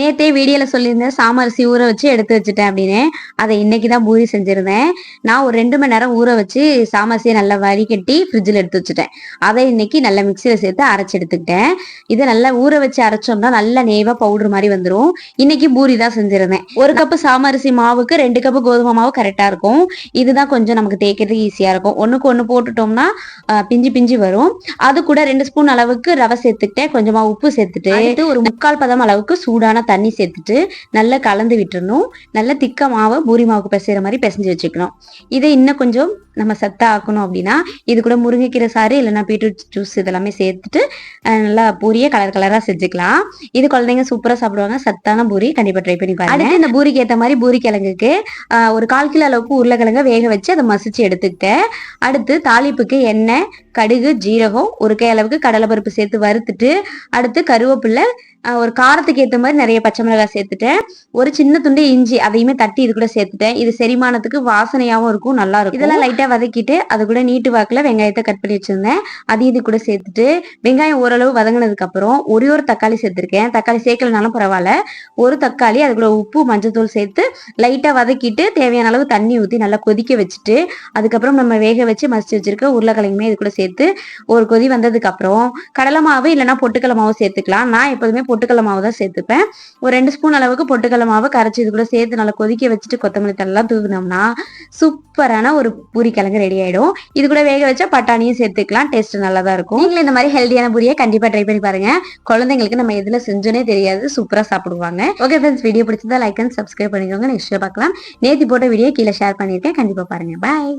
நேத்தே வீடியோல சொல்லியிருந்தேன் சாமரிசி ஊற வச்சு எடுத்து வச்சுட்டேன் அப்படின்னு. அதை இன்னைக்கு தான் பூரி செஞ்சிருந்தேன். நான் ஒரு ரெண்டு மணி நேரம் ஊற வச்சு சாமரிசியை நல்லா வடிகட்டி ஃப்ரிட்ஜில் எடுத்து வச்சுட்டேன். அதை இன்னைக்கு நல்லா மிக்சியில் சேர்த்து அரைச்சி எடுத்துக்கிட்டேன். இதை நல்லா ஊற வச்சு அரைச்சோம்னா நல்லா நேவா பவுடர் மாதிரி வந்துடும் இன்னைக்கு பூரி தான் செஞ்சிருந்தேன். ஒரு கப்பு சாமரிசி மாவுக்கு ரெண்டு கப்பு கோதுமை மாவு கரெக்டாக இருக்கும். இதுதான் கொஞ்சம் நமக்கு தேய்க்கிறதுக்கு ஈஸியாக இருக்கும். ஒன்றுக்கு ஒன்று போட்டுட்டோம்னா பிஞ்சு பிஞ்சு வரும். அது கூட ரெண்டு ஸ்பூன் அளவுக்கு ரவை சேர்த்துக்கிட்டேன். கொஞ்சமாக உப்பு சேர்த்துட்டு ஒரு முக்கால் பதம் அளவுக்கு சூடான தண்ணி சேர்த்துட்டு நல்லா கலந்து விட்டுறணும். நல்லா திக்க மாவை பூரி மாவுக்கு பிசைகிற மாதிரி பிசைஞ்சு வச்சுக்கணும். இதை இன்னும் கொஞ்சம் நம்ம சத்தா ஆக்கணும் அப்படின்னா இது கூட முருங்கைக்கீரை சாறு இல்லைன்னா பீட்ரூட் ஜூஸ் இதெல்லாமே சேர்த்துட்டு நல்லா பூரியை கலர் கலரா செஞ்சுக்கலாம். இது குழந்தைங்க சூப்பரா சாப்பிடுவாங்க. சத்தான பூரி கண்டிப்பா ட்ரை பண்ணி பாருங்க. அடுத்து இந்த பூரிக்கு ஏற்ற மாதிரி பூரி கிழங்குக்கு ஒரு கால் கிலோ அளவுக்கு உருளைக்கிழங்க வேக வச்சு அதை மசிச்சு எடுத்துக்கிட்டேன். அடுத்து தாளிப்புக்கு எண்ணெய் கடுகு ஜீரகம் ஒரு கை அளவுக்கு கடலைப்பருப்பு சேர்த்து வறுத்துட்டு அடுத்து கருவேப்பிலை ஒரு காரத்துக்கு ஏற்ற மாதிரி நிறைய பச்சை மிளகாய் சேர்த்துட்டேன். ஒரு சின்ன துண்டு இஞ்சி அதையுமே தட்டி இது கூட சேர்த்துட்டேன். இது செரிமானத்துக்கு வாசனையாவும் இருக்கும் நல்லா இருக்கும். இதெல்லாம் லைட்டா வதக்கிட்டு அது கூட நீட்டு வாக்குல வெங்காயத்தை கட் பண்ணி வச்சிருந்தேன். அது இது கூட சேர்த்துட்டு வெங்காயம் ஓரளவு வதங்கினதுக்கு அப்புறம் ஒரே ஒரு தக்காளி சேர்த்திருக்கேன். தக்காளி சேர்க்கலனாலும் பரவாயில்ல. ஒரு தக்காளி அது கூட உப்பு மஞ்சத்தூள் சேர்த்து லைட்டா வதக்கிட்டு தேவையான அளவு தண்ணி ஊற்றி நல்லா கொதிக்க வச்சுட்டு அதுக்கப்புறம் நம்ம வேக வச்சு மசிச்சு வச்சிருக்க உருளைக்கிழங்குமே இது கூட சேர்த்து ஒரு கொதி வந்ததுக்கு அப்புறம் கடலை மாவு இல்லைன்னா பொட்டுக்கடலை மாவு சேர்த்துக்கலாம். நான் எப்போதுமே பொட்டுக்கடலை மாவு தான் சேர்த்துப்பேன். ஒரு ரெண்டு ஸ்பூன் அளவுக்கு பொட்டுக்கடலை மாவு கரைச்சி இது கூட சேர்த்து நல்லா கொதிக்க வச்சுட்டு கொத்தமல்லி தள்ளலாம் தூவினோம்னா சூப்பரான ஒரு பூரி கிழங்கு ரெடி ஆயிடும். இது கூட வேக வச்சா பட்டாணியும் சேர்த்துக்கலாம். டேஸ்ட் நல்லா தான் இருக்கும். நீங்களும் இந்த மாதிரி ஹெல்தியான பூரியை கண்டிப்பா ட்ரை பண்ணி பாருங்க. குழந்தைங்களுக்கு நம்ம எதுல செஞ்சோனே தெரியாது. சூப்பரா சாப்பிடுவாங்க. ஓகே ஃப்ரெண்ட்ஸ் வீடியோ பிடிச்சதா லைக் அண்ட் சப்ஸ்கிரைப் பண்ணிக்கோங்க. நெக்ஸ்ட் பார்க்கலாம். நேத்தி போட்ட வீடியோ கீழே ஷேர் பண்ணியிருக்கேன். கண்டிப்பா பாருங்க. பாய்